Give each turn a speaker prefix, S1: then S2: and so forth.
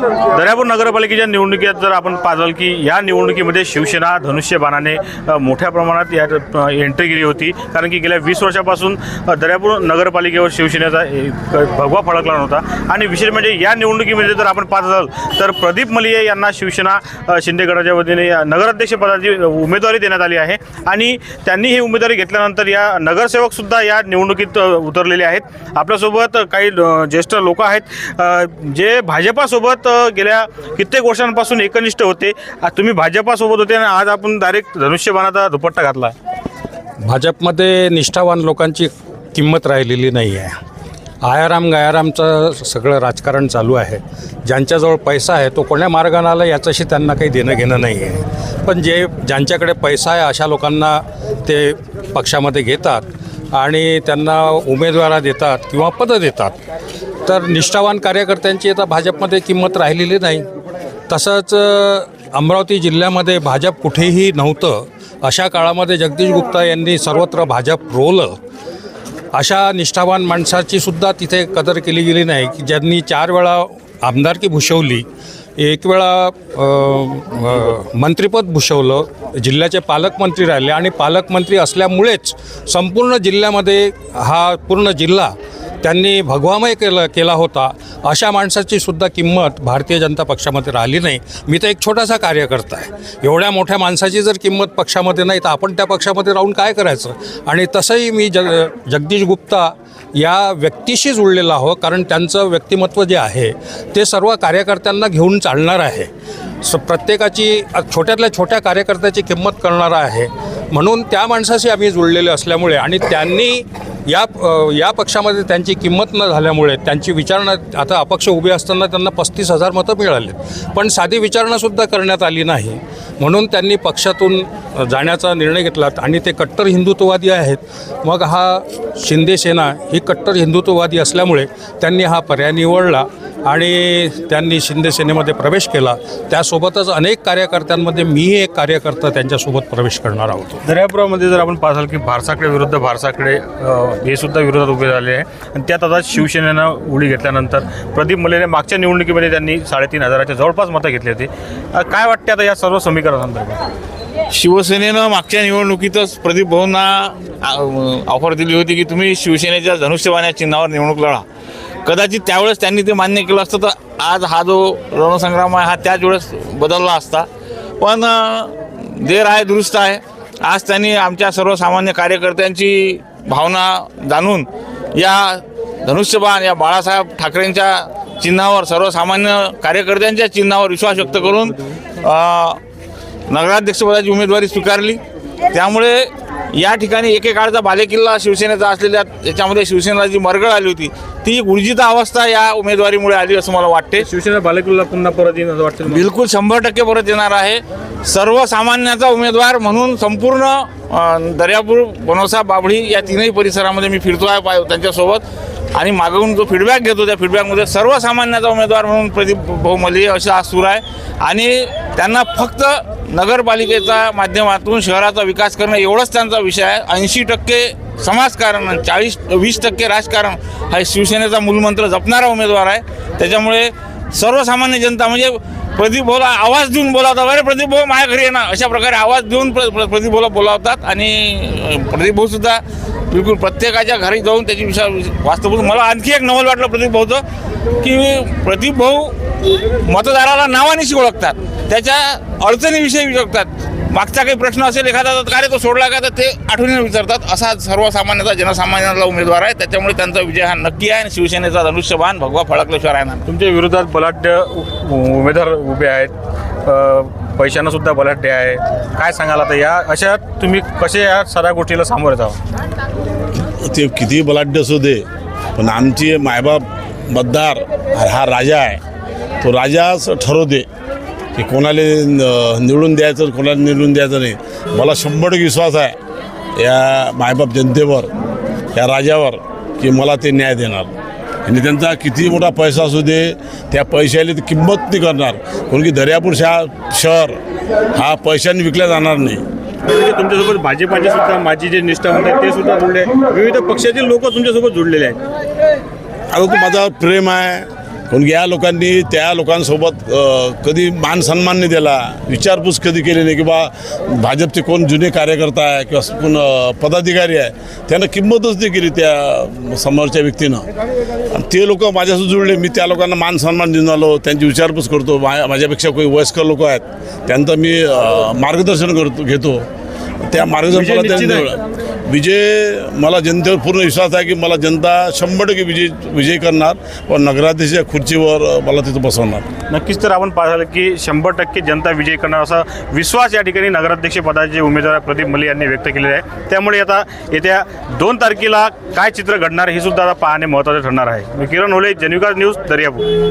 S1: दर्यापूर नगरपालिकेच्या निवडणुकीत जर आपण पाहिलं की या निवडणुकीमध्ये शिवसेना धनुष्यबाणाने मोठ्या प्रमाणात यात एंट्री केली होती. कारण की गेल्या वीस वर्षापासून दर्यापूर नगरपालिकेवर शिवसेनेचा एक भगवा फडकला नव्हता. आणि विशेष म्हणजे या निवडणुकीमध्ये जर आपण पाहत असाल तर प्रदीप मलिये यांना शिवसेना शिंदेगडाच्या शिंदे गटाच्या वतीने या नगराध्यक्षपदाची उमेदवारी देण्यात आली आहे. आणि त्यांनी ही उमेदवारी घेतल्यानंतर या नगरसेवकसुद्धा या निवडणुकीत उतरलेले आहेत. आपल्यासोबत काही ज्येष्ठ लोक आहेत. जे भाजपासोबत गेल्या कित्येक वर्षांपासून एकनिष्ठ होते. तुम्ही भाजपासोबत होते आणि आज आपण डायरेक्ट धनुष्यबाणाचा दुपट्टा घातला.
S2: भाजपमध्ये निष्ठावान लोकांची किंमत राहिलेली नाही आहे. आयाराम गायारामचं सगळं राजकारण चालू आहे. ज्यांच्याजवळ पैसा आहे तो कोण्या मार्गाने आला याच्याशी त्यांना काही देणं घेणं नाही आहे. पण जे ज्यांच्याकडे पैसा आहे अशा लोकांना ते पक्षामध्ये घेतात आणि त्यांना उमेदवारा देतात किंवा पदं देतात. तर निष्ठावान कार्यकर्त्यांची आता भाजपमध्ये किंमत राहिलेली नाही. तसंच अमरावती जिल्ह्यामध्ये भाजप कुठेही नव्हतं. अशा काळामध्ये जगदीश गुप्ता यांनी सर्वत्र भाजप रोवलं अशा निष्ठावान माणसाची सुद्धा तिथे कदर केली गेली नाही. की ज्यांनी चार वेळा आमदारकी भूषवली एक वेळा मंत्रिपद भूषवलं जिल्ह्याचे पालकमंत्री राहिले आणि पालकमंत्री असल्यामुळेच संपूर्ण जिल्ह्यामध्ये हा पूर्ण जिल्हा त्यांनी भगवामय केलं केला होता. अशा माणसाची सुद्धा किंमत भारतीय जनता पक्षामध्ये राहिली नाही. मी तर एक छोटासा कार्यकर्ता आहे. एवढ्या मोठ्या माणसाची जर किंमत पक्षामध्ये नाही तर आपण त्या पक्षामध्ये राहून काय करायचं? आणि तसंही मी जग जगदीश गुप्ता या व्यक्तीशी जुळलेला आहो कारण त्यांचं व्यक्तिमत्व जे आहे ते सर्व कार्यकर्त्यांना घेऊन चालणार आहे. स प्रत्येकाची छोट्यातल्या छोट्या कार्यकर्त्याची किंमत करणारा आहे. म्हणून त्या माणसाशी आम्ही जुळलेले असल्यामुळे आणि त्यांनी या या पक्षामध्ये त्यांची किंमत न झाल्यामुळे त्यांची विचारणा आता अपक्ष उभे असताना त्यांना पस्तीस हजार मतं मिळाले पण साधी विचारणासुद्धा करण्यात आली नाही. म्हणून त्यांनी पक्षातून जाण्याचा निर्णय घेतला आणि ते कट्टर हिंदुत्ववादी आहेत. मग हा शिंदे सेना ही कट्टर हिंदुत्ववादी असल्यामुळे त्यांनी हा पर्याय निवडला. आणि त्यांनी शिंदे सेनेमध्ये प्रवेश केला. त्यासोबतच अनेक कार्यकर्त्यांमध्ये मीही एक कार्यकर्ता त्यांच्यासोबत प्रवेश करणार आहोत.
S1: दर्यापुरामध्ये जर आपण पाहाल की भारसाकडे विरुद्ध भारसाकडे हे सुद्धा विरोधात उभे झाले आहे. आणि त्यात आता शिवसेनेनं उडी घेतल्यानंतर प्रदीप मलेने मागच्या निवडणुकीमध्ये त्यांनी साडेतीन हजाराच्या जवळपास मतं घेतली होती. काय वाटते आता या सर्व समीकरणांतर्गत?
S3: शिवसेनेनं मागच्या निवडणुकीतच प्रदीप भाऊंना ऑफर दिली होती की तुम्ही शिवसेनेच्या धनुष्यबाण्या चिन्हावर निवडणूक लढा. कदाचित त्यावेळेस त्यांनी ते मान्य केलं असतं तर आज हा जो रणसंग्राम आहे हा त्याच वेळेस बदलला असता. पण देर आहे दुरुस्त आहे. आज त्यांनी आमच्या सर्वसामान्य कार्यकर्त्यांची भावना जाणून या धनुष्यबाण या बाळासाहेब ठाकरेंच्या चिन्हावर सर्वसामान्य कार्यकर्त्यांच्या चिन्हावर विश्वास व्यक्त करून नगराध्यक्षपदाची उमेदवारी स्वीकारली. त्यामुळे या ठिकाणी एकेकाळचा बालेकिल्ला शिवसेनेचा असलेल्या याच्यामध्ये शिवसेनेला जी मरगळ आली होती ती गुरुजिता अवस्था या उमेदवारीमुळे आली असं मला वाटते.
S1: शिवसेना बालेकिल्ला पुन्हा परत असं वाटतं?
S3: बिलकुल शंभर टक्के परत येणार आहे. सर्वसामान्याचा उमेदवार म्हणून संपूर्ण दर्यापूर बनवसा बाबळी या तीनही परिसरामध्ये मी फिरतो आहे पाय त्यांच्यासोबत. आणि मागून जो फीडबॅक घेतो त्या फीडबॅकमध्ये सर्वसामान्याचा उमेदवार म्हणून प्रदीप भाऊ मलिये असा सूर आहे. आणि त्यांना फक्त नगरपालिकेचा माध्यमातून शहराचा विकास करणं एवढंच त्यांचा विषय आहे. ऐंशी टक्के समाजकारण चाळीस वीस टक्के राजकारण हा शिवसेनेचा मूलमंत्र जपणारा उमेदवार आहे. त्याच्यामुळे सर्वसामान्य जनता म्हणजे प्रदीप भाऊला आवाज देऊन बोलावतात. अरे प्रदीप भाऊ माझ्या घरी येणार अशा प्रकारे आवाज देऊन प्र प्र- प्रदीप भाऊला बोलावतात. आणि प्रदीप भाऊसुद्धा बिलकुल प्रत्येकाच्या घरी जाऊन त्याची विचार वास्तव मला आणखी एक नवल वाटलं प्रदीप भाऊचं की प्रदीप भाऊ मतदाराला नावानेशी ओळखतात त्याच्या अडचणीविषयी विचारतात. मागचा काही प्रश्न असेल एखादा तर कार्य तो सोडला का तर ते आठवणीने विचारतात. असा सर्वसामान्यचा जनसामान्याचा उमेदवार आहे. त्याच्यामुळे त्यांचा विजय हा नक्की आहे. आणि शिवसेनेचा धनुष्यबाण भगवा फळकल्याशिवाय राहणार
S1: तुमच्या विरोधात बलाढ्य उमेदवार उभे आहेत. पैशानं सुद्धा बलाढ्य आहे. काय सांगाल आता? या अशा तुम्ही कसे या सगळ्या गोष्टीला सामोरे जावं?
S4: ते किती बलाढ्य असू दे पण आमची मायबाप मतदार हा राजा आहे. तो राजाच ठरवते की कोणाला निवडून द्यायचं कोणाला निवडून द्यायचं नाही. मला शंभर विश्वास आहे या मायबाप जनतेवर या राजावर की मला ते न्याय देणार. आणि त्यांचा किती मोठा पैसा असू दे त्या पैशाला ती किंमत नाही करणार. कारण की दर्यापूर शहा शहर हा पैशाने विकला जाणार नाही.
S1: म्हणजे तुमच्यासोबत भाजपाचे सुद्धा माझी जे निष्ठावंत आहेत ते सुद्धा जुळले. विविध पक्षातील लोक तुमच्यासोबत जुळलेले आहेत.
S4: तो माझा प्रेम आहे. की या लोकांनी त्या लोकांसोबत कधी मान सन्मान नाही दिला विचारपूस कधी केली नाही की बा भाजपचे कोण जुने कार्यकर्ता आहे किंवा कोण पदाधिकारी आहे त्यांना किंमतच नाही केली त्या समोरच्या व्यक्तीनं. आणि ते लोक माझ्याशी जुळले मी त्या लोकांना मान सन्मान देऊन आलो त्यांची विचारपूस करतो मा माझ्यापेक्षा काही वयस्कर लोक आहेत त्यांचं मी मार्गदर्शन करतो घेतो. त्या मार्गदर्शन
S1: विजय
S4: मला त्यांनी. विजय मला जनतेवर पूर्ण विश्वास आहे की मला जनता शंभर टक्के विजय विजय करणार व नगराध्यक्षच्या खुर्चीवर मला तिथं बसवणार.
S1: नक्कीच तर आपण पाहिलं की शंभर टक्के जनता विजय करणार असा विश्वास या ठिकाणी नगराध्यक्ष पदाचे उमेदवार प्रदीप मले यांनी व्यक्त केलेला आहे. त्यामुळे आता येत्या दोन तारखेला काय चित्र घडणार हे सुद्धा आता पाहणे महत्त्वाचं ठरणार आहे. मी किरण होले जनविकास न्यूज दर्यापूर.